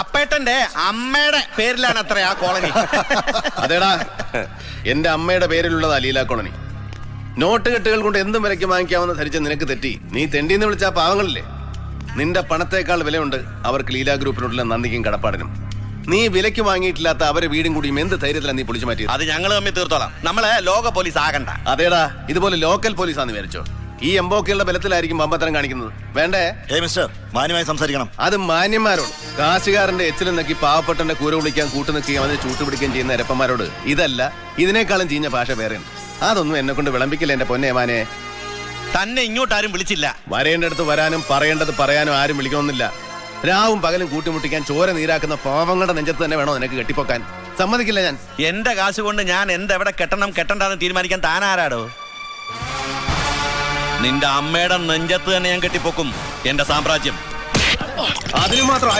അപ്പേട്ടന്റെ അമ്മയുടെ പേരിലാണ് അത്ര ആ കോളനി. അതേടാ എന്റെ അമ്മയുടെ പേരിലുള്ളതാ ലീല കോളനി. നോട്ട് കെട്ടുകൾ കൊണ്ട് എന്തും വിലയ്ക്ക് വാങ്ങിക്കാമെന്ന് ധരിച്ച നിനക്ക് തെറ്റി. നീ തെണ്ടിന്ന് വിളിച്ച പാവങ്ങളില്ലേ? നിന്റെ പണത്തേക്കാൾ വിലയുണ്ട് അവർക്ക് ലീല ഗ്രൂപ്പിനോടുള്ള നന്ദിക്കും കടപ്പാടിനും. നീ വിലയ്ക്ക് വാങ്ങിയിട്ടില്ലാത്ത അവരെ വീടും കൂടിയും എന്ത് ധൈര്യത്തിലാണ് നീ പൊളിച്ചു മാറ്റിയത്? അത് ഞങ്ങൾ തമ്മിൽ തീർത്തോളാം. നമ്മളെ ലോക പോലീസ് ആകണ്ട. അതേടാ ഇതുപോലെ ലോക്കൽ പോലീസാന്ന് വിചാരിച്ചോ? ഈ എംബോക്കയുടെ ബലത്തിലായിരിക്കും പമ്പത്തരം കാണിക്കുന്നത്. വേണ്ടേ? ഏ മിസ്റ്റർ മാന്യമായി സംസാരിക്കണം. അത് മാന്യന്മാരോട്. കാശുകാരന്റെ എച്ചിൽ നക്കി പാവപ്പെട്ടന്റെ കൂര വിളിക്കാൻ കൂട്ടു നിൽക്കുകയും അതിനെ ചൂട്ടുപിടിക്കുകയും ചെയ്യുന്ന രപ്പന്മാരോട് ഇതല്ല ഇതിനേക്കാളും ചീഞ്ഞ ഭാഷ വേറെ അതൊന്നും എന്നെ കൊണ്ട് വിളമ്പിക്കില്ല എന്റെ പൊന്നേമാനെ തന്നെ ഇങ്ങോട്ട് ആരും വിളിച്ചില്ല. വരേണ്ടടുത്ത് വരാനും പറയേണ്ടത് പറയാനും ആരും വിളിക്കണമെന്നില്ല. രാവും പകലും കൂട്ടിമുട്ടിക്കാൻ ചോര നീരാക്കുന്ന പാവങ്ങളുടെ നെഞ്ചത്ത് തന്നെ വേണോ നിനക്ക് കെട്ടിപ്പൊക്കാൻ? സമ്മതിക്കില്ല ഞാൻ. എന്റെ കാശുകൊണ്ട് ഞാൻ എന്തെവിടെ കെട്ടണം കെട്ടണ്ടെന്ന് തീരുമാനിക്കാൻ താനാരാടോ ആരാടോ? നിന്റെ അമ്മയുടെ നെഞ്ചത്ത് തന്നെ ഞാൻ കെട്ടിപ്പൊക്കും. എന്റെ സാമ്രാജ്യം. അതിന് മാത്രം